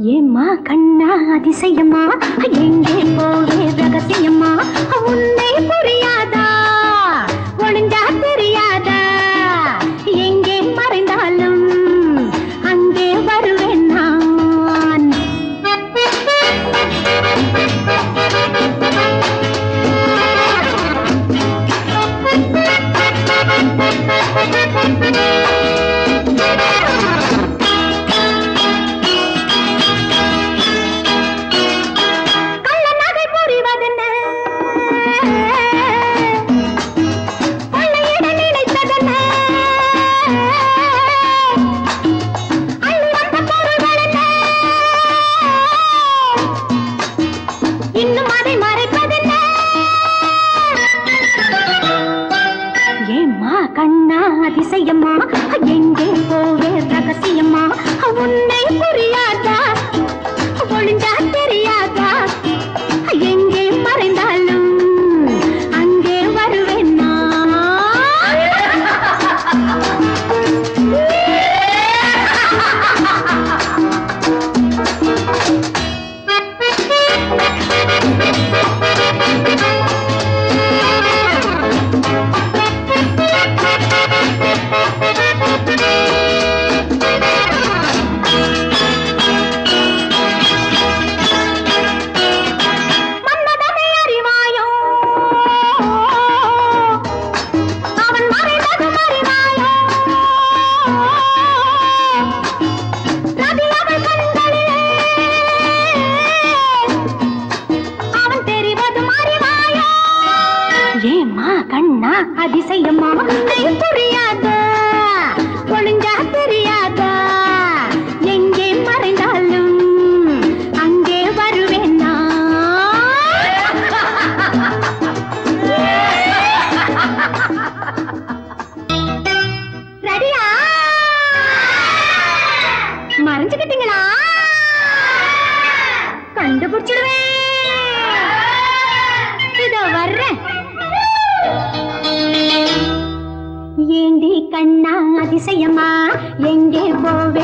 ஏம்மா கண்ணா அதிசயமா? எங்கே போவே ரகசியமா? உன்னை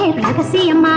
போவே ரகசியமா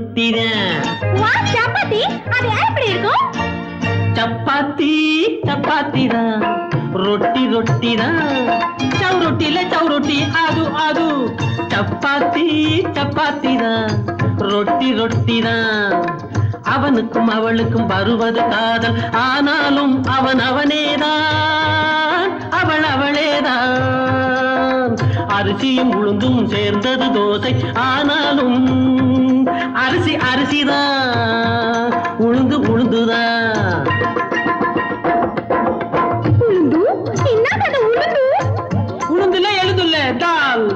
தான் வா சப்பாத்தி. அது எப்படி இருக்கும்? சப்பாத்தி சப்பாத்தி தான் ரொட்டி ரொட்டி தான் சவுரொட்டில சவுரொட்டி அது அது. சப்பாத்தி சப்பாத்தி தான் ரொட்டி ரொட்டி தான் அவனுக்கும் அவளுக்கும் வருவது காதல். ஆனாலும் அவன் அவனேதான். அவள் அவளேதான். அரிசியும் உளுந்தும் சேர்ந்தது தோசை. ஆனாலும் அரிசி அரிசிதான். உளுந்து உளுந்துதான். உளுந்து? என்னது உளுந்து? உளுந்துல எழுதுல தால்.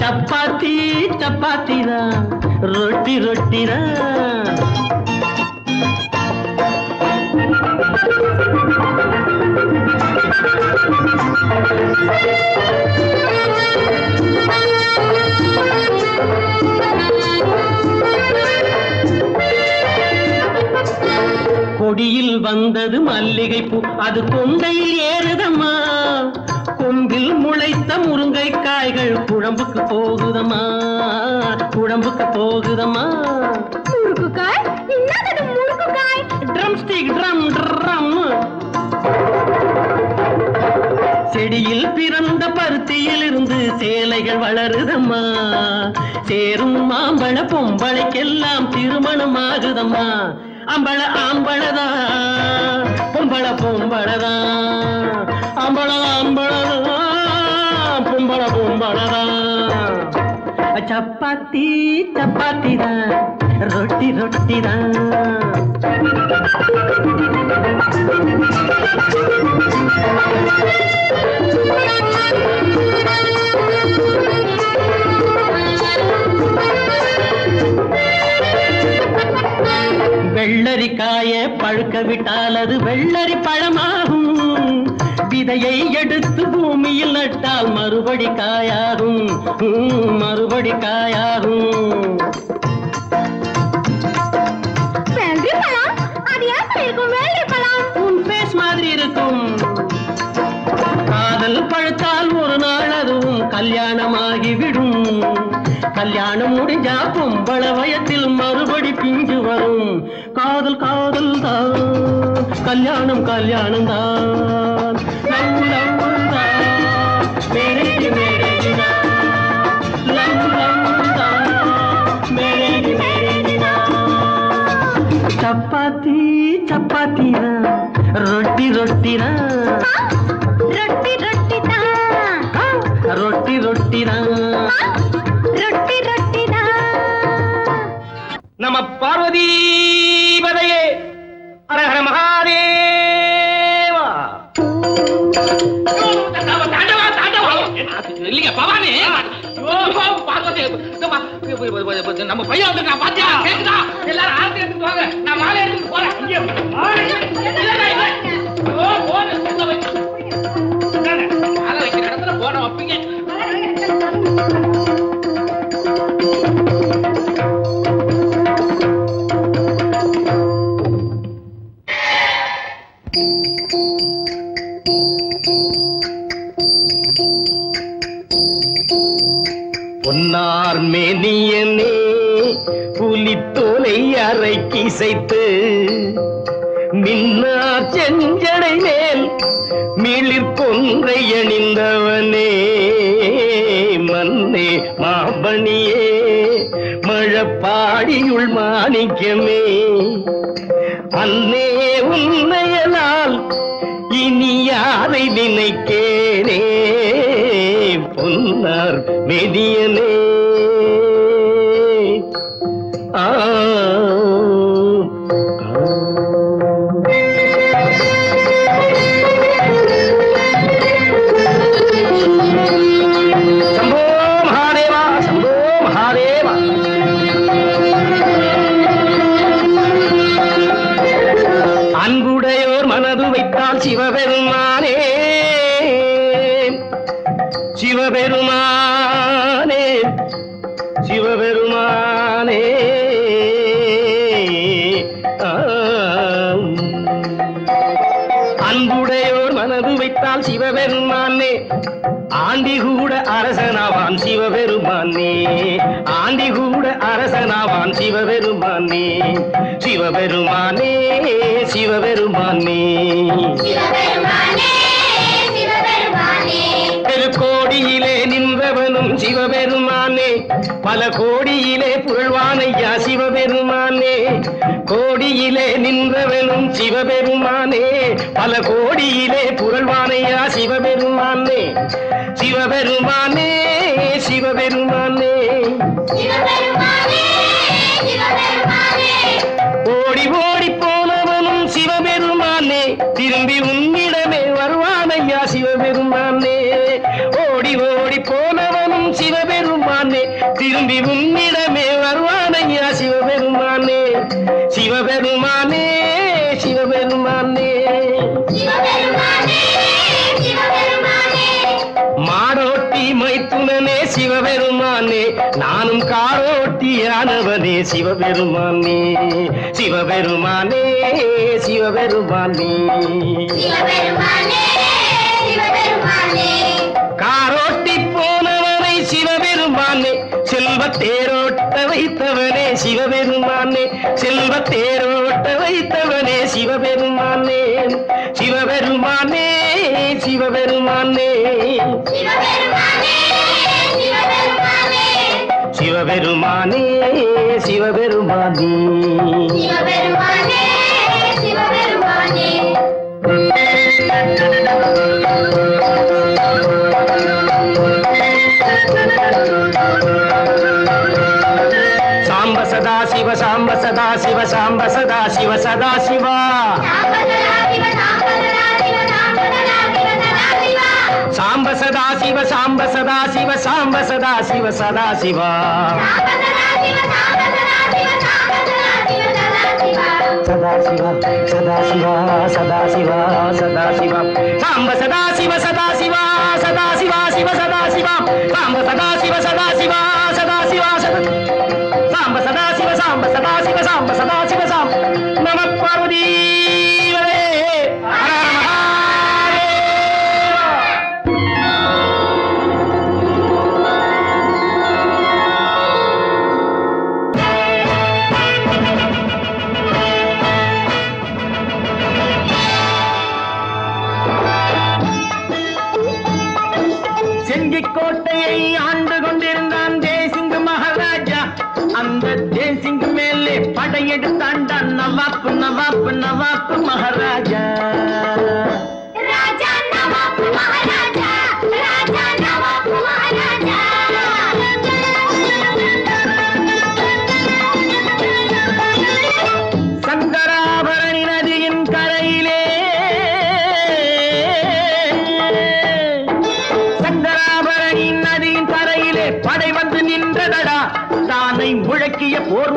சப்பாத்தி சப்பாத்தி தான் ரொட்டி ரொட்டி தான் கொடியில் வந்தது மல்லிகை பூ அது கொண்டையில் ஏறுதம்மா. கொம்பில் முளைத்த முருங்கை காய்கள் குழம்புக்கு போகுதம்மா. குழம்புக்கு போகுதம்மா. முறுக்குக்காய் என்னது முறுக்குக்காய் ட்ரம் ஸ்டிக் ட்ரம் ட்ரம் செடியில் பிறந்த பருத்தியில் இருந்து சேலைகள் வளருதம்மா. தேரும் மாம்பழ பொம்பளைக்கெல்லாம் திருமணம் ஆகுதம்மா அம்பள ஆம்பளதா பொம்பள பொம்பளதா? அம்பள அம்பளதா பொம்பள பொம்பளதா? சப்பாத்தி சப்பாத்தி தான் ரொட்டி ரொட்டி தான் நட்டால் மறுபடி காயாகும். மறுபடி காயாகும். உன் பேஸ் மாதிரி இருக்கும். காதல் பழுத்தால் ஒரு நாள் அதுவும் கல்யாணமாகிவிடும். கல்யாணம் முடிஞ்சா பொம்பள வயத்தில் மறுபடி பிஞ்சு வரும். காதல் காதல் தான் கல்யாணம் கல்யாணம் தான் சப்பாத்தி சப்பாத்தி தான் ரொட்டி ரொட்டி தான் ரொட்டி ரொட்டி தான் ரொட்டி ரொட்டி தான் ரொட்டி ரொட்டி தான் நம பார்வதி பதையே ஹரஹர மகாதேவா. தாண்டவா தாண்டவா. இல்லைங்க பவானி. நம்ம பையன் வந்து நான் பாத்தியா கேக்குதா எல்லாரும் ஆரத்தி எடுத்து வாங்க நான் மாலை எடுத்துட்டு போறேன் போன, வைக்கிற இடத்துல போன வைப்பீங்க அன்னே உண்மையலால் இனி யாரை நினைக்கேனே பொன்னார் மெதியனே. சிவபெருமானே. சிவபெருமானே சிவபெருமானே. அன்புடையோர் மனது வைத்தால் சிவபெருமானே. ஆண்டி கூட அரசனாவான் சிவபெருமானே. ஆண்டி கூட அரசனாவான் சிவபெருமானே. சிவபெருமானே சிவபெருமானே. திருக்கோடியிலே நின்றவனும் சிவபெருமானே. பல கோடியிலே புகழ்வானையா சிவபெருமானே. கோடியிலே நின்றவனும் சிவபெருமானே. பல கோடியிலே புகழ்வானையா சிவபெருமானே. சிவபெருமானே சிவபெருமானே. ஓடி ஓடி திரும்பி உன்னிடமே வருவானையா சிவபெருமானே. ஓடி ஓடி போனவனும் சிவபெருமானே. திரும்பி உன்னிடமே சிவபெருமானே. சிவபெருமானே சிவபெருமானே. சிவபெருமானே சிவபெருமானே. மாடோட்டி மைத்துனனே சிவபெருமானே. நானும் காரோட்டியானவனே சிவபெருமானே. சிவபெருமானே. சிவபெருமானே. காரோட்டி போனவனை சிவபெருமானே. செல்வ தேரோட்ட வைத்தவனே சிவபெருமானே. செல்வ தேரோட்ட வைத்தவனே சிவபெருமானே. சிவபெருமானே சிவபெருமானே. சிவபெருமானே சிவபெருமானே. சிவபெருமானே. సాంబ సదా శివ సాంబ సదా శివ సాంబ సదా శివ సదా శివ. సాంబ సదా శివ సాంబ సదా శివ సాంబ సదా శివ సదా శివ. సదాశివ సదాశివ సదాశివ సదాశివ. సాంబ సదాశివ సదాశివ సదాశివ శివ సదాశివ. సాంబ సదాశివ సదాశివ సదాశివ సాంబ సదాశివ సాంబ సదాశివ సాంబ సదాశివ సాంబ నమ పార్వతీ.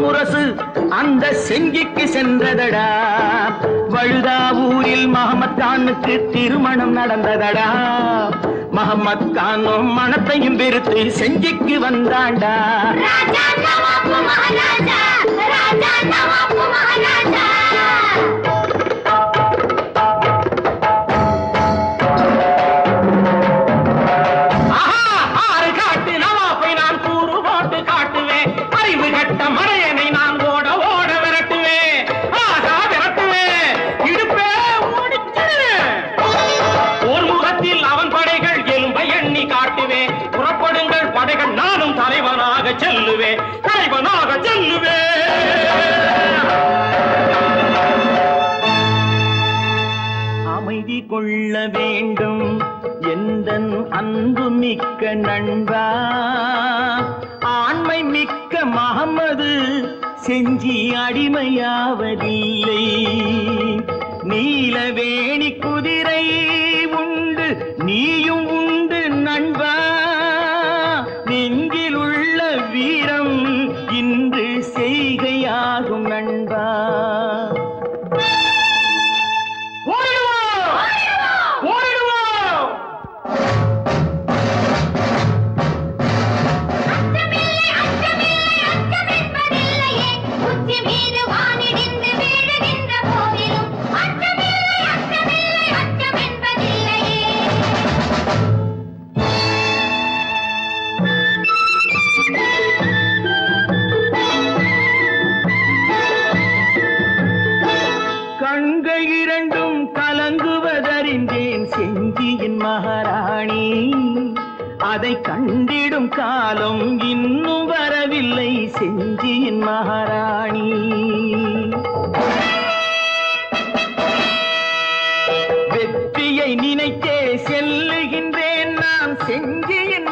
முரசு அந்த செங்கிக்கு சென்றதடா. வழுதாவூரில் மஹமத் கானுக்கு திருமணம் நடந்ததடா. மஹமத் கானும் மனத்தையும் வெறுத்து செஞ்சிக்கு வந்தாண்டா. கொள்ள வேண்டும். எந்தன் அன்பு மிக்க நண்பா? ஆண்மை மிக்க மகமது செஞ்சி அடிமையாவதில்லை. நீலவேணி குதிரை அதை கண்டிடும் காலம் இன்னும் வரவில்லை செஞ்சியின் மகாராணி. வெற்றியை நினைத்தே செல்லுகின்றேன் நான் செஞ்சியின்